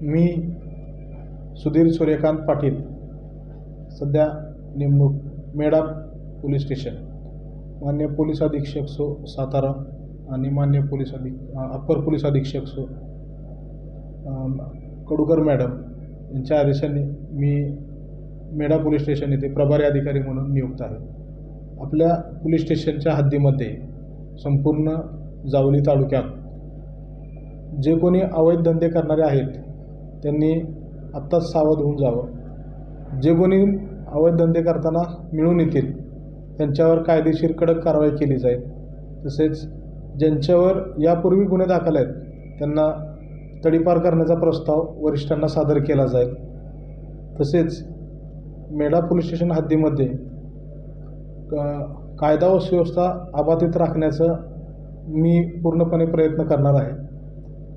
मी सुधीर सूर्यकांत पाटील सध्या नेमणूक मेडा police station. मान्य पोलीस अधीक्षक सो सातारा आणि मान्य पोलीस अधिक अप्पर पोलीस अधीक्षक सो कडूकर मॅडम यांच्या आदेशाने मी मेढा पोलीस स्टेशन येथे प्रभारी अधिकारी म्हणून नियुक्त आहे. आपल्या पोलीस स्टेशनच्या हद्दीमध्ये संपूर्ण जावली तालुक्यात जे कोणी अवैध धंदे करणारे आहेत त्यांनी आत्ताच सावध होऊन जावं. जे कोणी अवैध धंदे करताना मिळून येतील त्यांच्यावर कायदेशीर कडक कारवाई केली जाईल. तसेच ज्यांच्यावर यापूर्वी गुन्हे दाखल आहेत त्यांना तडीपार करण्याचा प्रस्ताव वरिष्ठांना सादर केला जाईल. तसेच मेढा पोलीस स्टेशन हद्दीमध्ये क- कायदा व सुव्यवस्था अबाधित राखण्याचं मी पूर्णपणे प्रयत्न करणार आहे.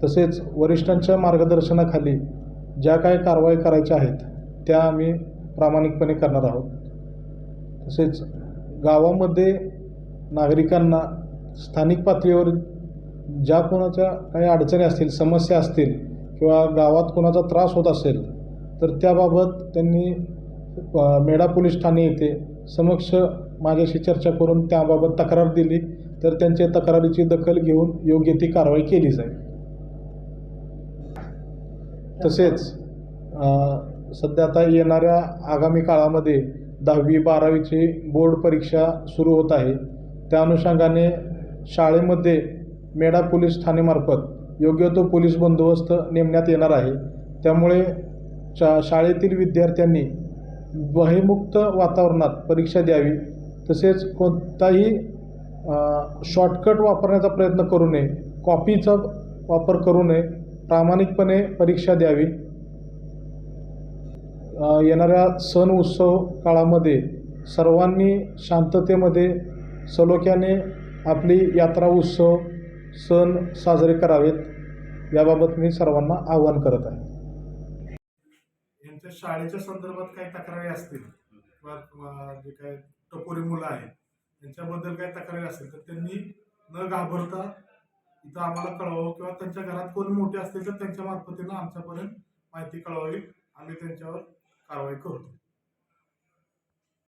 तसेच वरिष्ठांच्या मार्गदर्शनाखाली ज्या काय कारवाई करायच्या आहेत त्या आम्ही प्रामाणिकपणे करणार आहोत. तसेच गावामध्ये नागरिकांना स्थानिक पातळीवर ज्या कोणाच्या काही अडचणी असतील समस्या असतील किंवा गावात कोणाचा त्रास होत असेल तर त्याबाबत त्यांनी मेढा पोलीस ठाणे येथे समक्ष माझ्याशी चर्चा करून त्याबाबत तक्रार दिली तर त्यांच्या तक्रारीची दखल घेऊन योग्य ती कारवाई केली जाईल. तसेच सध्या आता येणाऱ्या आगामी काळामध्ये दहावी बारावीची बोर्ड परीक्षा सुरू होत आहे. त्या अनुषंगाने शाळेमध्ये मेढा पोलीस ठाणेमार्फत योग्य तो पोलीस बंदोबस्त नेमण्यात येणार आहे. त्यामुळे शा शाळेतील विद्यार्थ्यांनी भयमुक्त वातावरणात परीक्षा द्यावी. तसेच कोणताही शॉर्टकट वापरण्याचा प्रयत्न करू नये. कॉपीचा वापर करू नये. प्रामाणिकपणे परीक्षा द्यावी. येणाऱ्या सण उत्सव काळामध्ये सर्वांनी शांततेमध्ये सलोख्याने आपली यात्रा उत्सव सण साजरे करावेत. याबाबत मी सर्वांना आवाहन करत आहे. यांच्या शाळेच्या संदर्भात काही तक्रारी असतील? किंवा जे काही टपोरी मुलं आहेत त्यांच्याबद्दल काही तक्रारी असतील तर त्यांनी न घाबरता इथं आम्हाला कळवावं किंवा त्यांच्या घरात कोणी मोठे असतील तर त्यांच्या मार्फतीनं आमच्यापर्यंत माहिती कळवावी. आम्ही त्यांच्यावर कारवाई करतो